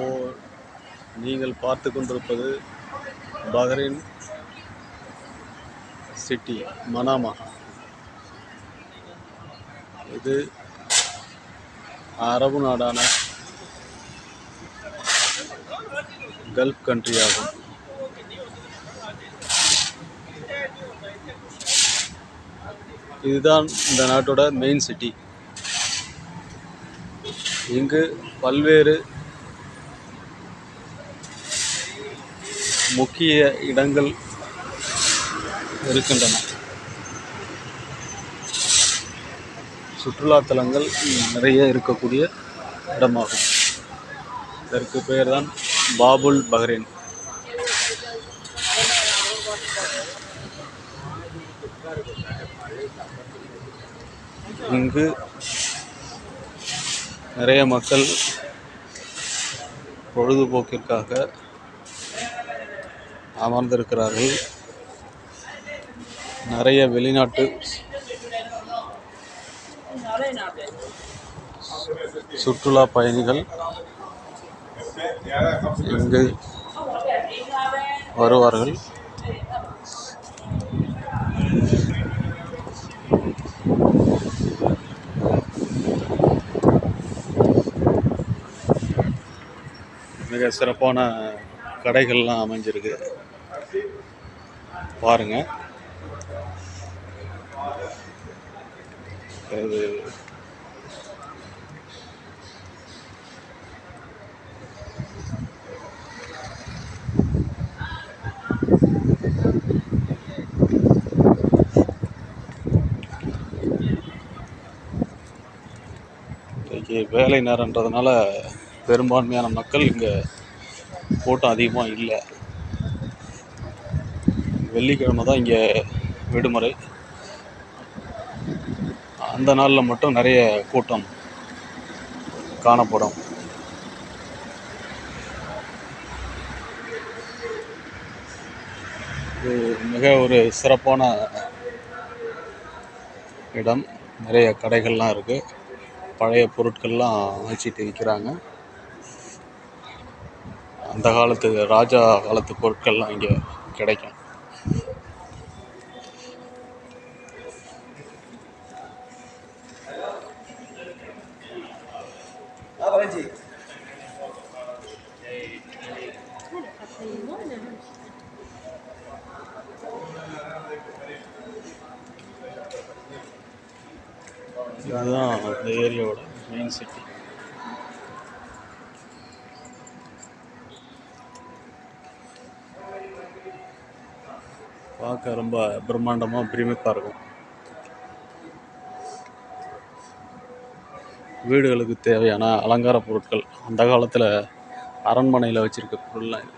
ஓ நீங்கள் பார்த்து கொண்டிருப்பது பஹ்ரைன் சிட்டி மனாமா. இது அரபு நாடான கல்ஃப் கண்ட்ரி ஆகும். இதுதான் இந்த நாட்டோட மெயின் சிட்டி இங்கு பல்வேறு முக்கிய இடங்கள் இருக்கின்றன. சுற்றுலாத்தலங்கள் நிறைய இருக்கக்கூடிய இடமாகும். இதற்கு பெயர் தான் பாபுல் பஹ்ரைன். இங்கு நிறைய மக்கள் பொழுதுபோக்கிற்காக அமர்ந்திருக்கிறார்கள். நிறைய வெளிநாட்டு சுற்றுலா பயணிகள் இங்கு வருவார்கள். மிக சிறப்பான கடைகள்லாம் அமைஞ்சிருக்கு. பாருங்கள் இது வேலை நேரன்றதுனால பெரும்பான்மையான மக்கள் இங்கே கூட்டம் அதிகமாக இல்லை. வெள்ளிக்கிழமை தான் இங்கே விடுமுறை. அந்த நாளில் மட்டும் நிறைய கூட்டம் காணப்படும். இது மிக ஒரு சிறப்பான இடம். நிறைய கடைகள்லாம் இருக்குது பழைய பொருட்கள்லாம் வச்சுட்டு விற்கிறாங்க அந்த காலத்து ராஜா காலத்து பொருட்கள்லாம் இங்கே கிடைக்கும். இதுதான் இந்த ஏரியாவோட மெயின் சிட்டி பார்க்க ரொம்ப பிரம்மாண்டமாக பிரமிப்பாக இருக்கும். வீடுகளுக்கு தேவையான அலங்கார பொருட்கள் அந்த காலத்தில் அரண்மனையில் வச்சுருக்க பொருள்லாம் இது.